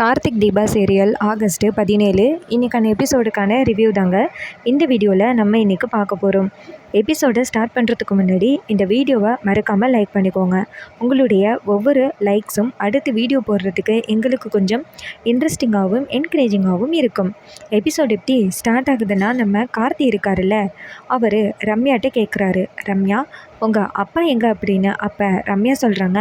Karthik Deepa serial August பதினேழு. இன்றைக்கான எபிசோடுக்கான review தாங்க. இந்த வீடியோவில் நம்ம இன்றைக்கி பார்க்க போகிறோம் எபிசோடை ஸ்டார்ட் பண்ணுறதுக்கு முன்னாடி இந்த வீடியோவை மறக்காமல் லைக் பண்ணிக்கோங்க. உங்களுடைய ஒவ்வொரு லைக்ஸும் அடுத்து வீடியோ போடுறதுக்கு எங்களுக்கு கொஞ்சம் இன்ட்ரெஸ்டிங்காகவும் என்கரேஜிங்காகவும் இருக்கும். எபிசோட் எப்படி ஸ்டார்ட் ஆகுதுன்னா நம்ம கார்த்தி இருக்காருல்ல அவர் ரம்யாட்ட கேட்குறாரு ரம்யா உங்கள் அப்பா எங்கே அப்படின்னு அப்போ ரம்யா சொல்கிறாங்க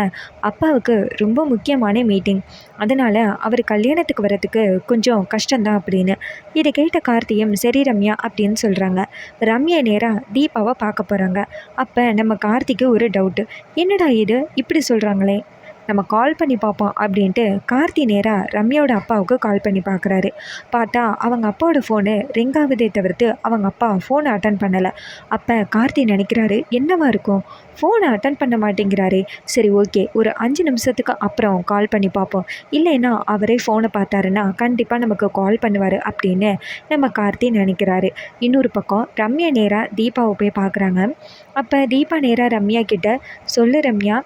அப்பாவுக்கு ரொம்ப முக்கியமான மீட்டிங் அதனால் அவர் கல்யாணத்துக்கு வரத்துக்கு கொஞ்சம் கஷ்டம்தான் அப்படின்னு. இதை கேட்ட கார்த்தியும் சரி ரம்யா அப்படின்னு சொல்கிறாங்க ரம்யா நேராக தீபா அப்பாவை பார்க்க போகிறாங்க அப்போ நம்ம கார்த்திக்கு ஒரு டவுட்டு என்னடா இது? இப்படி சொல்கிறாங்களே நம்ம கால் பண்ணி பார்ப்போம் அப்படின்ட்டு கார்த்தி நேராக ரம்யாவோட அப்பாவுக்கு கால் பண்ணி பார்க்குறாரு. பார்த்தா அவங்க அப்பாவோட ஃபோனு ரிங் ஆகுதே தவிர்த்து அவங்க அப்பா ஃபோனை அட்டன் பண்ணலை. அப்போ கார்த்தி நினைக்கிறாரு என்னவா இருக்கும்? ஃபோனை அட்டன் பண்ண மாட்டேங்கிறாரு. சரி ஓகே ஒரு அஞ்சு நிமிஷத்துக்கு அப்புறம் கால் பண்ணி பார்ப்போம். இல்லைன்னா அவரே ஃபோனை பார்த்தாருன்னா கண்டிப்பாக நமக்கு கால் பண்ணுவார் அப்படின்னு நம்ம கார்த்தி நினைக்கிறாரு. இன்னொரு பக்கம் ரம்யா நேராக தீபாவை போய் பார்க்குறாங்க. அப்போ தீபா நேராக ரம்யா கிட்ட சொல்லு ரம்யா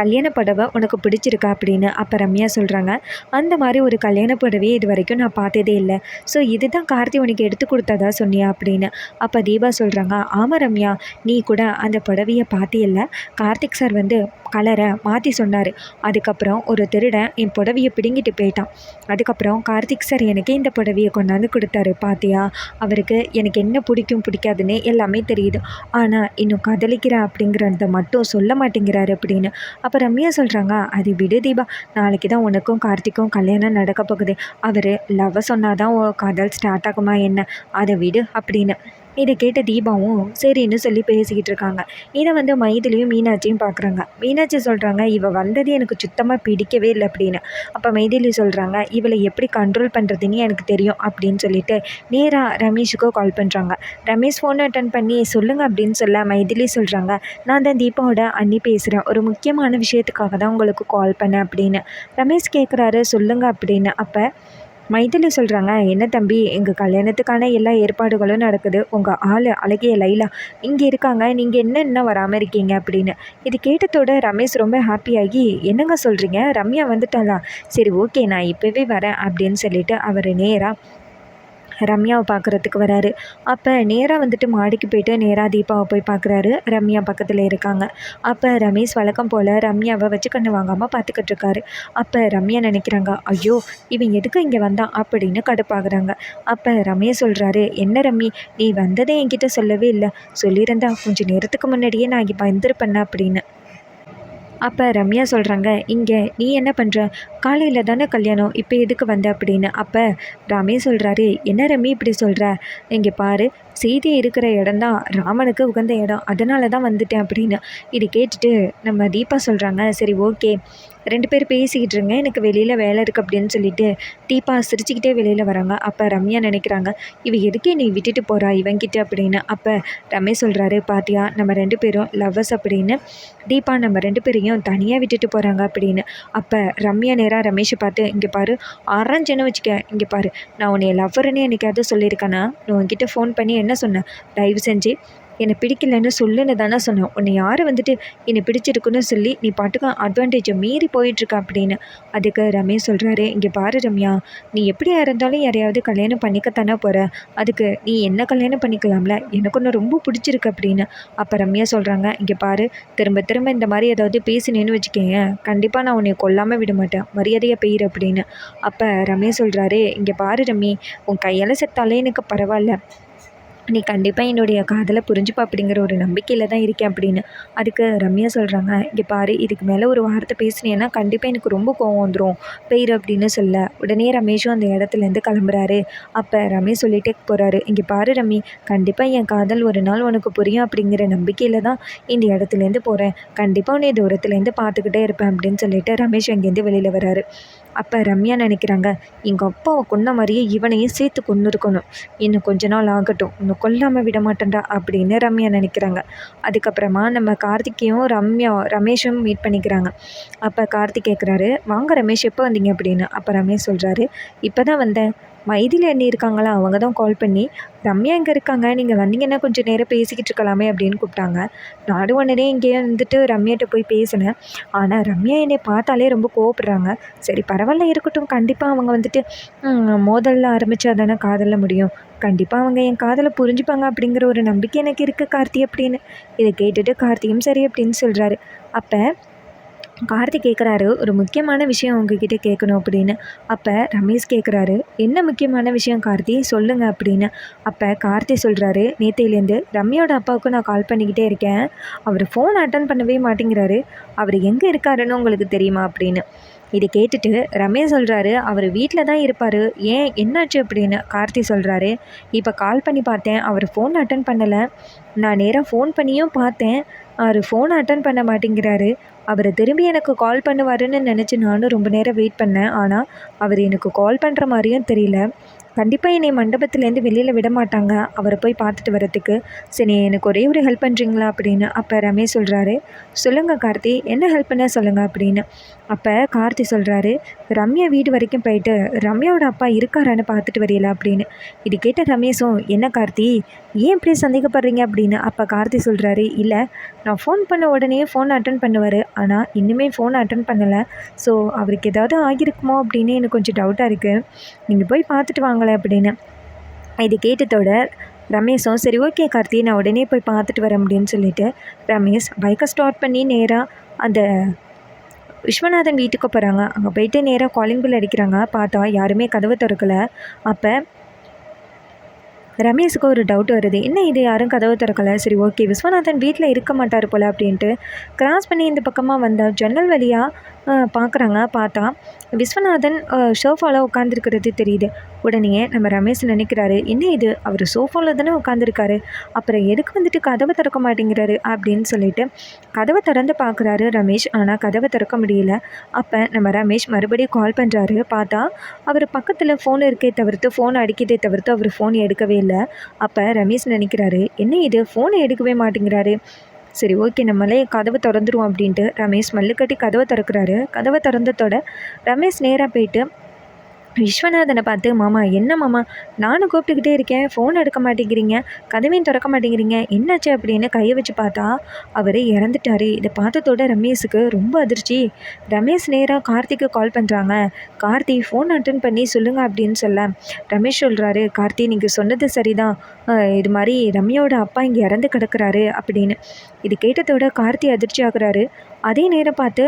கல்யாண புடவை உனக்கு பிடிச்சிருக்கா அப்படின்னு அப்போ ரம்யா சொல்கிறாங்க அந்த மாதிரி ஒரு கல்யாண புடவையே இது வரைக்கும் நான் பார்த்ததே இல்லை. ஸோ இதுதான் கார்த்தி உனக்கு எடுத்து கொடுத்ததா சொன்னியா அப்படின்னு அப்போ தீபா சொல்கிறாங்க ஆமாம் ரம்யா நீ கூட அந்த புடவையை பார்த்தியல்ல? கார்த்திக் சார் வந்து கலரை மாற்றி சொன்னார். அதுக்கப்புறம் ஒரு திருடன் என் புடவையை பிடுங்கிட்டு போயிட்டான். அதுக்கப்புறம் கார்த்திக் சார் எனக்கு இந்த புடவையை கொண்டாந்து கொடுத்தாரு. பாத்தியா? அவருக்கு எனக்கு என்ன பிடிக்கும் பிடிக்காதுன்னு எல்லாமே தெரியுது. ஆனால் இன்னும் கதலிக்கிறேன் அப்படிங்கிறத மட்டும் சொல்ல மாட்டேங்கிறாரு அப்படின்னு அப்போ ரம்யா சொல்கிறாங்க அது விடு தீபா. நாளைக்கு தான் உனக்கும் கார்த்திக்கும் கல்யாணம் நடக்க போகுது. அவர் லவ் சொன்னால் தான் காதல் ஸ்டார்ட் ஆகுமா என்ன? அதை விடு அப்படின்னு. இதை கேட்ட தீபாவும் சரின்னு சொல்லி பேசிக்கிட்டு இருக்காங்க. இதை வந்து மைதிலியும் மீனாட்சியும் பார்க்குறாங்க மீனாட்சி சொல்கிறாங்க இவள் வந்தது எனக்கு சுத்தமாக பிடிக்கவே இல்லை அப்படின்னு. அப்போ மைதிலி சொல்கிறாங்க இவளை எப்படி கண்ட்ரோல் பண்ணுறதுன்னு எனக்கு தெரியும் அப்படின்னு சொல்லிட்டு நேராக ரமேஷுக்கோ கால் பண்ணுறாங்க ரமேஷ் ஃபோனை அட்டன் பண்ணி சொல்லுங்கள் அப்படின்னு சொல்ல மைதிலி சொல்கிறாங்க நான் தான் தீபாவோட அண்ணி பேசுகிறேன் ஒரு முக்கியமான விஷயத்துக்காக தான் உங்களுக்கு கால் பண்ணேன் அப்படின்னு. ரமேஷ் கேட்குறாரு சொல்லுங்கள் அப்படின்னு. அப்போ மைதிலி சொல்கிறாங்க என்ன தம்பி எங்கள் கல்யாணத்துக்கான எல்லா ஏற்பாடுகளும் நடக்குது. உங்கள் ஆள் அழகிய லைலா இங்கே இருக்காங்க. நீங்கள் என்ன இன்னும் வராமல் இருக்கீங்க? அப்படின்னு. இது கேட்டதோட ரமேஷ் ரொம்ப ஹாப்பியாகி என்னங்க சொல்கிறீங்க ரம்யா வந்துட்டாளா? சரி ஓகே நான் இப்போவே வரேன் அப்படின்னு சொல்லிட்டு அவர் நேராக ரம்யாவை பார்க்குறதுக்கு வராரு. அப்போ நேராக வந்துட்டு மாடிக்கு போயிட்டு நேராக தீபாவை போய் பார்க்குறாரு. ரம்யா பக்கத்தில் இருக்காங்க. அப்போ ரமேஷ் வழக்கம் போல் ரம்யாவை வச்சு கண்ணு வாங்காமல் பார்த்துக்கிட்டு இருக்காரு. அப்போ ரம்யா நினைக்கிறாங்க ஐயோ இவன் எதுக்கு இங்கே வந்தான்? அப்படின்னு கடுப்பாகிறாங்க. அப்போ ரமேஷ் சொல்கிறாரு என்ன ரம்மி நீ வந்ததே என்கிட்ட சொல்லவே இல்லை. சொல்லியிருந்தா கொஞ்சம் நேரத்துக்கு முன்னாடியே நான் இங்கே வந்திருப்பேன் அப்படின்னு. அப்போ ரம்யா சொல்கிறாங்க இங்கே நீ என்ன பண்ணுற காலையில் தானே கல்யாணம் இப்போ எதுக்கு வந்த? அப்படின்னு. அப்போ ராமே சொல்கிறாரு என்ன ரம்மி இப்படி சொல்கிற இங்கே பாரு சீதை இருக்கிற இடம் தான் ராமனுக்கு உகந்த இடம். அதனால தான் வந்துட்டேன் அப்படின்னு இது கேட்டுட்டு நம்ம தீபா சொல்கிறாங்க சரி ஓகே. ரெண்டு பேர் பேசிக்கிட்டு இருங்க. எனக்கு வெளியில் வேலை இருக்குது அப்படின்னு சொல்லிட்டு தீபா சிரிச்சுக்கிட்டே வெளியில் வராங்க. அப்போ ரம்யா நினைக்கிறாங்க இவ எதுக்கே நீ விட்டுட்டு போகிறா இவங்கிட்ட அப்படின்னு. அப்போ ரமேஷ் சொல்கிறாரு பாத்தியா நம்ம ரெண்டு பேரும் லவ்வர்ஸ் அப்படின்னு. தீபா நம்ம ரெண்டு பேரையும் தனியாக விட்டுட்டு போகிறாங்க அப்படின்னு. அப்போ ரம்யா நேராக ரமேஷை பார்த்து இங்கே பாரு ஆரஞ்சுன்னு வச்சுக்க? இங்கே பாரு. நான் உன்னை லவ்வர்னு என்னைக்காவது சொல்லியிருக்கேன்னா நான் உன்கிட்ட ஃபோன் பண்ணி என்ன சொன்னேன் தயவு செஞ்சு என்னை பிடிக்கலன்னு சொல்லுன்னு தானே சொன்னேன். உன்னை யார் வந்துட்டு என்னை பிடிச்சிருக்குன்னு சொல்லி நீ பாட்டுக்கும் அட்வான்டேஜை மீறி போயிட்டுருக்க அப்படின்னு. அதுக்கு ரமேஷ் சொல்கிறாரு இங்கே பாரு ரம்யா நீ எப்படியா இருந்தாலும் யாரையாவது கல்யாணம் பண்ணிக்கத்தானே போகிற அதுக்கு நீ என்ன கல்யாணம் பண்ணிக்கலாம்ல? எனக்கு ஒன்று ரொம்ப பிடிச்சிருக்கு அப்படின்னு. அப்போ ரம்யா சொல்கிறாங்க இங்கே பாரு திரும்ப திரும்ப இந்த மாதிரி ஏதாவது பேசினேன்னு வச்சுக்கேங்க கண்டிப்பாக நான் உன்னை கொல்லாமல் விட மாட்டேன். மரியாதையாக பெயிரு அப்படின்னு. அப்போ ரமேஷ் சொல்கிறாரு இங்கே பாரு ரம்மி உன் கையால் செத்தாலே எனக்கு பரவாயில்ல. நீ கண்டிப்பாக என்னுடைய காதலை புரிஞ்சுப்பா அப்படிங்கிற ஒரு நம்பிக்கையில் தான் இருக்கேன் அப்படின்னு. அதுக்கு ரம்யா சொல்கிறாங்க இங்கே பாரு இதுக்கு மேலே ஒரு வார்த்தை பேசுனேன்னா கண்டிப்பாக எனக்கு ரொம்ப கோவம் வந்துடும் பெயிரு அப்படின்னு சொல்ல. உடனே ரமேஷும் அந்த இடத்துலேருந்து கிளம்புறாரு. அப்போ ரமேஷ் சொல்லிட்டே போகிறாரு இங்கே பாரு ரம்மி கண்டிப்பாக என் காதல் ஒரு நாள் உனக்கு புரியும் அப்படிங்கிற நம்பிக்கையில் தான் இந்த இடத்துலேருந்து போகிறேன் கண்டிப்பாக உன்னை தூரத்துலேருந்து பார்த்துக்கிட்டே இருப்பேன் அப்படின்னு சொல்லிட்டு ரமேஷ் அங்கேருந்து வெளியில் வராரு. அப்போ ரம்யா நினைக்கிறாங்க எங்கள் அப்பாவை கொன்ன மாதிரியே இவனையும் சேர்த்து கொண்டுருக்கணும் இன்னும் கொஞ்ச நாள் ஆகட்டும். இன்னும் கொல்லாமல் விட மாட்டேன்டா அப்படின்னு ரம்யா நினைக்கிறாங்க. அதுக்கப்புறமா நம்ம கார்த்திகையும் ரம்யா ரமேஷும் மீட் பண்ணிக்கிறாங்க. அப்போ கார்த்திக் கேட்குறாரு வாங்க ரமேஷ் எப்போ வந்தீங்க? அப்படின்னு. அப்போ ரமேஷ் சொல்கிறாரு இப்போ தான் வந்தேன். மைதிலி அண்ணி இருக்காங்களா? அவங்க தான் கால் பண்ணி ரம்யா இங்கே இருக்காங்க? நீங்கள் வந்தீங்கன்னா கொஞ்சம் நேரம் பேசிக்கிட்டு இருக்கலாமே அப்படின்னு கூப்பிட்டாங்க. நானும் உடனே இங்கேயே வந்துட்டு ரம்யாட்ட போய் பேசினேன். ஆனால் ரம்யா என்னை பார்த்தாலே ரொம்ப கோவப்படுறாங்க. சரி பரவாயில்ல இருக்கட்டும். கண்டிப்பாக அவங்க வந்துட்டு மோதலில் ஆரம்பித்தா தானே காதலில் முடியும். கண்டிப்பாக அவங்க என் காதலை புரிஞ்சுப்பாங்க அப்படிங்கிற ஒரு நம்பிக்கை எனக்கு இருக்குது கார்த்தி அப்படின்னு. இதை கேட்டுட்டு கார்த்தியும் சரி அப்படின்னு சொல்கிறாரு அப்போ கார்த்தி கேட்குறாரு ஒரு முக்கியமான விஷயம் உங்ககிட்ட கேட்கணும் அப்படின்னு. அப்போ ரமேஷ் கேட்குறாரு என்ன முக்கியமான விஷயம் கார்த்தி? சொல்லுங்க அப்படின்னு. அப்போ கார்த்தி சொல்கிறாரு நேத்திலேருந்து ரம்யோட அப்பாவுக்கு நான் கால் பண்ணிக்கிட்டே இருக்கேன். அவர் ஃபோன் அட்டன் பண்ணவே மாட்டேங்கிறாரு. அவர் எங்கே இருக்காருன்னு உங்களுக்கு தெரியுமா? அப்படின்னு. இதை கேட்டுட்டு ரமேஷ் சொல்கிறாரு அவர் வீட்டில் தான் இருப்பார். ஏன் என்னாச்சு அப்படின்னு கார்த்தி சொல்கிறாரு இப்போ கால் பண்ணி பார்த்தேன் அவர் ஃபோன் அட்டன் பண்ணலை. நான் நேராக ஃபோன் பண்ணியும் பார்த்தேன். அவர் ஃபோன் அட்டன் பண்ண மாட்டேங்கிறாரு. அவர் திரும்பி எனக்கு கால் பண்ணுவாருன்னு நினச்சி நானும் ரொம்ப நேரம் வெயிட் பண்ணேன். ஆனால் அவர் எனக்கு கால் பண்ணுற மாதிரியும் தெரியல. கண்டிப்பாக என்னை மண்டபத்துலேருந்து வெளியில் விட மாட்டாங்க அவரை போய் பார்த்துட்டு வரத்துக்கு சரி எனக்கு ஒரே ஒரு ஹெல்ப் பண்ணுறீங்களா அப்படின்னு அப்போ ரமேஷ் சொல்கிறாரு சொல்லுங்கள் கார்த்தி. என்ன ஹெல்ப் பண்ண சொல்லுங்கள் அப்படின்னு. அப்போ கார்த்தி சொல்கிறாரு ரம்யா வீடு வரைக்கும் போயிட்டு ரம்யாவோட அப்பா இருக்காரான்னு பார்த்துட்டு வரீங்களா அப்படின்னு. இது கேட்ட ரமேஷும் என்ன கார்த்தி? ஏன் இப்படி சந்தேகப்படுறீங்க அப்படின்னு அப்போ கார்த்தி சொல்கிறாரு இல்லை நான் ஃபோன் பண்ண உடனே ஃபோன் அட்டன் பண்ணுவார். ஆனால் இன்னுமே ஃபோன் அட்டன் பண்ணலை. ஸோ அவருக்கு ஏதாவது ஆகியிருக்குமோ அப்படின்னு எனக்கு கொஞ்சம் டவுட்டாக இருக்குது நீங்கள் போய் பார்த்துட்டு வாங்க வாங்களேன் அப்படின்னு. இது கேட்டதோட ரமேஷும் சரி ஓகே கார்த்தி நான் உடனே போய் பார்த்துட்டு வரேன் அப்படின்னு சொல்லிட்டு ரமேஷ் பைக்கை ஸ்டார்ட் பண்ணி நேராக அந்த விஸ்வநாதன் வீட்டுக்கு போகிறாங்க அங்கே போயிட்டு நேராக காலிங் பில் அடிக்கிறாங்க. பார்த்தா யாருமே கதவை திறக்கலை. அப்போ ரமேஷுக்கு ஒரு டவுட் வருது. என்ன இது? யாரும் கதவு திறக்கலை? சரி ஓகே விஸ்வநாதன் வீட்டில் இருக்க மாட்டார் போல் அப்படின்ட்டு கிராஸ் பண்ணி இந்த பக்கமாக வந்தால் ஜன்னல் வழியாக பார்க்குறாங்க பார்த்தா. விஸ்வநாதன் சோஃபாவில் உட்காந்துருக்கிறது தெரியுது. உடனே நம்ம ரமேஷ் நினைக்கிறாரு என்ன இது? அவர் சோஃபாவில் தானே உட்காந்துருக்காரு அப்புறம் எதுக்கு வந்துட்டு கதவை திறக்க மாட்டேங்கிறாரு அப்படின்னு சொல்லிட்டு கதவை திறந்து பார்க்குறாரு ரமேஷ். ஆனால் கதவை திறக்க முடியல. அப்போ நம்ம ரமேஷ் மறுபடியும் கால் பண்ணுறாரு பார்த்தா அவர் பக்கத்தில் ஃபோன் இருக்கே தவிர்த்து ஃபோன் அடிக்கதே தவிர்த்து அவர் ஃபோன் எடுக்கவே இல்லை. அப்போ ரமேஷ் நினைக்கிறாரு என்ன இது? ஃபோனை எடுக்கவே மாட்டேங்கிறாரு. சரி ஓகே நம்மளே கதவை திறந்துருவோம் அப்படின்ட்டு ரமேஷ் மல்லுக்கட்டி கதவை திறக்கிறாரு. கதவை திறந்ததோட ரமேஷ் நேராக போயிட்டு விஸ்வநாதனை பார்த்து மாமா என்ன மாமா? நானும் கூப்பிட்டுக்கிட்டே இருக்கேன். ஃபோன் எடுக்க மாட்டேங்கிறீங்க. கதவையும் திறக்க மாட்டேங்கிறீங்க. என்னாச்சு? அப்படின்னு கையை வச்சு பார்த்தா அவர் இறந்துட்டார். இதை பார்த்ததோட ரமேஷுக்கு ரொம்ப அதிர்ச்சி. ரமேஷ் நேராக கார்த்திக்கு கால் பண்ணுறாங்க கார்த்தி ஃபோன் அட்டன் பண்ணி சொல்லுங்கள் அப்படின்னு சொல்ல. ரமேஷ் சொல்கிறாரு கார்த்தி நீங்கள் சொன்னது சரிதான். இது மாதிரி ரம்யாவோட அப்பா இங்கே இறந்து கிடக்குறாரு அப்படின்னு. இது கேட்டதோட கார்த்தி அதிர்ச்சி ஆகுறாரு. அதே நேரம் பார்த்து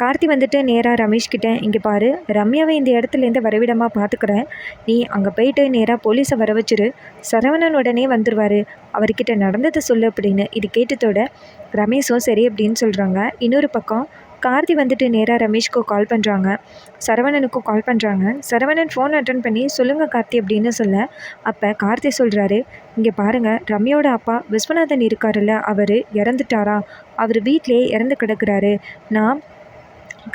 கார்த்தி வந்துட்டு நேராக ரமேஷ்கிட்ட இங்கே பாரு ரம்யாவை இந்த இடத்துலேருந்து வரவிடமாக பார்த்துக்கிறேன் நீ அங்கே போயிட்டு நேராக போலீஸை வர வச்சிரு. சரவணன் உடனே வந்துடுவார் அவர்கிட்ட நடந்ததை சொல்லு அப்படின்னு இது கேட்டதோட ரமேஷும் சரி அப்படின்னு சொல்கிறாங்க இன்னொரு பக்கம் கார்த்தி வந்துட்டு நேராக ரமேஷ்க்கும் கால் பண்ணுறாங்க சரவணனுக்கும் கால் பண்ணுறாங்க சரவணன் ஃபோன் அட்டன் பண்ணி சொல்லுங்கள் கார்த்தி அப்படின்னு சொல்ல அப்போ கார்த்தி சொல்கிறாரு இங்கே பாருங்கள் ரம்யோட அப்பா விஸ்வநாதன் இருக்காருல்ல அவர் இறந்துட்டாரா? அவர் வீட்டிலே இறந்து கிடக்குறாரு. நான்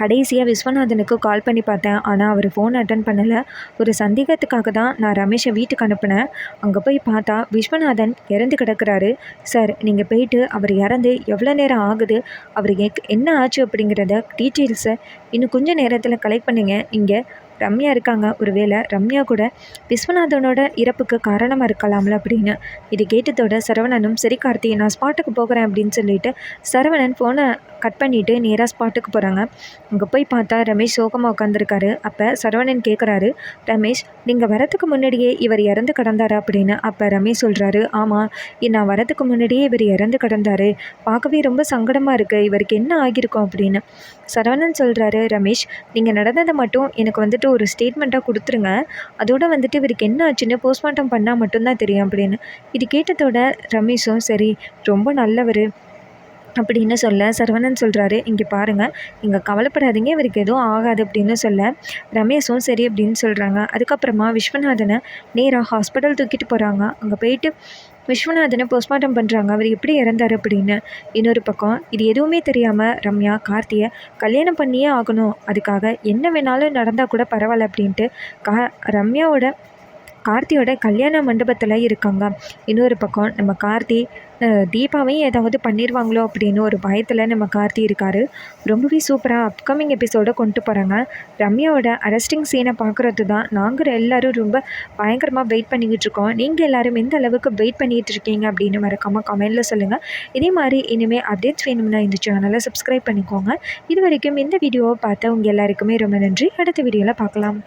கடைசியாக விஸ்வநாதனுக்கு கால் பண்ணி பார்த்தேன். ஆனால் அவர் ஃபோன் அட்டன் பண்ணலை. ஒரு சந்தேகத்துக்காக தான் நான் ரமேஷை வீட்டுக்கு அனுப்பினேன். அங்கே போய் பார்த்தா விஸ்வநாதன் இறந்து கிடக்கிறாரு. சார் நீங்கள் போயிட்டு அவர் இறந்து எவ்வளோ நேரம் ஆகுது? அவர் என்ன ஆச்சு? அப்படிங்கிறத டீட்டெயில்ஸை இன்னும் கொஞ்சம் நேரத்தில் கலெக்ட் பண்ணுங்க. இங்கே ரம்யா இருக்காங்க. ஒருவேளை ரம்யா கூட விஸ்வநாதனோட இறப்புக்கு காரணமாக இருக்கலாம்ல அப்படின்னு இது கேட்டதோட சரவணனும் சரி கார்த்தி நான் ஸ்பாட்டுக்கு போகிறேன் அப்படின்னு சொல்லிட்டு சரவணன் ஃபோனை கட் பண்ணிவிட்டு நேராக ஸ்பாட்டுக்கு போகிறாங்க அங்கே போய் பார்த்தா ரமேஷ் சோகமாக உட்காந்துருக்காரு அப்போ சரவணன் கேட்குறாரு ரமேஷ் நீங்கள் வரத்துக்கு முன்னாடியே இவர் இறந்து கிடந்தாரா? அப்படின்னு அப்போ ரமேஷ் சொல்கிறாரு ஆமாம் நான் வரதுக்கு முன்னாடியே இவர் இறந்து கிடந்தாரு. பார்க்கவே ரொம்ப சங்கடமாக இருக்குது இவருக்கு என்ன ஆகியிருக்கும்? அப்படின்னு சரவணன் சொல்கிறாரு ரமேஷ் நீங்கள் நடந்ததை மட்டும் எனக்கு வந்துட்டு ஒரு ஸ்டேட்மெண்ட்டாக கொடுத்துருங்க. அதோடு வந்துட்டு இவருக்கு என்ன ஆச்சுன்னு போஸ்ட்மார்ட்டம் பண்ணால் மட்டும்தான் தெரியும் அப்படின்னு. இது கேட்டதோட ரமேஷும் சரி ரொம்ப நல்லவர் அப்படின்னு சொல்ல சரவணன் சொல்கிறாரு இங்கே பாருங்கள் இங்கே கவலைப்படாதீங்க இவருக்கு எதுவும் ஆகாது அப்படின்னு சொல்ல ரமேஷும் சரி அப்படின்னு சொல்கிறாங்க அதுக்கப்புறமா விஸ்வநாதனை நேராக ஹாஸ்பிட்டல் தூக்கிட்டு போகிறாங்க அங்கே போயிட்டு விஸ்வநாதனை போஸ்ட்மார்ட்டம் பண்ணுறாங்க அவர் எப்படி இறந்தார் அப்படின்னு இன்னொரு பக்கம் இது எதுவுமே தெரியாமல் ரம்யா கார்த்தியை கல்யாணம் பண்ணியே ஆகணும். அதுக்காக என்ன வேணாலும் நடந்தால் கூட பரவாயில்ல அப்படின்ட்டு கா ரம்யாவோட கார்த்தியோட கல்யாண மண்டபத்தில் இருக்காங்க. இன்னொரு பக்கம் நம்ம கார்த்தி தீபாவையும் ஏதாவது பண்ணிடுவாங்களோ அப்படின்னு ஒரு பயத்தில் நம்ம கார்த்தி இருக்கார். ரொம்பவே சூப்பராக அப்கமிங் எபிசோடை கொண்டு போகிறாங்க ரம்யாவோட அரெஸ்டிங் சீனை பார்க்குறது தான் நாங்கள் எல்லோரும் ரொம்ப பயங்கரமாக வெயிட் பண்ணிக்கிட்டு இருக்கோம். நீங்கள் எல்லோரும் எந்த அளவுக்கு வெயிட் பண்ணிகிட்டு இருக்கீங்க அப்படின்னு மறக்காமல் கமெண்ட்டில் சொல்லுங்கள் இதே மாதிரி இனிமேல் அப்டேட்ஸ் வேணும்னா இந்த சேனலை சப்ஸ்கிரைப் பண்ணிக்கோங்க. இது வரைக்கும் இந்த வீடியோவை பார்த்த உங்கள் எல்லாருக்குமே ரொம்ப நன்றி. அடுத்த வீடியோவில் பார்க்கலாம்.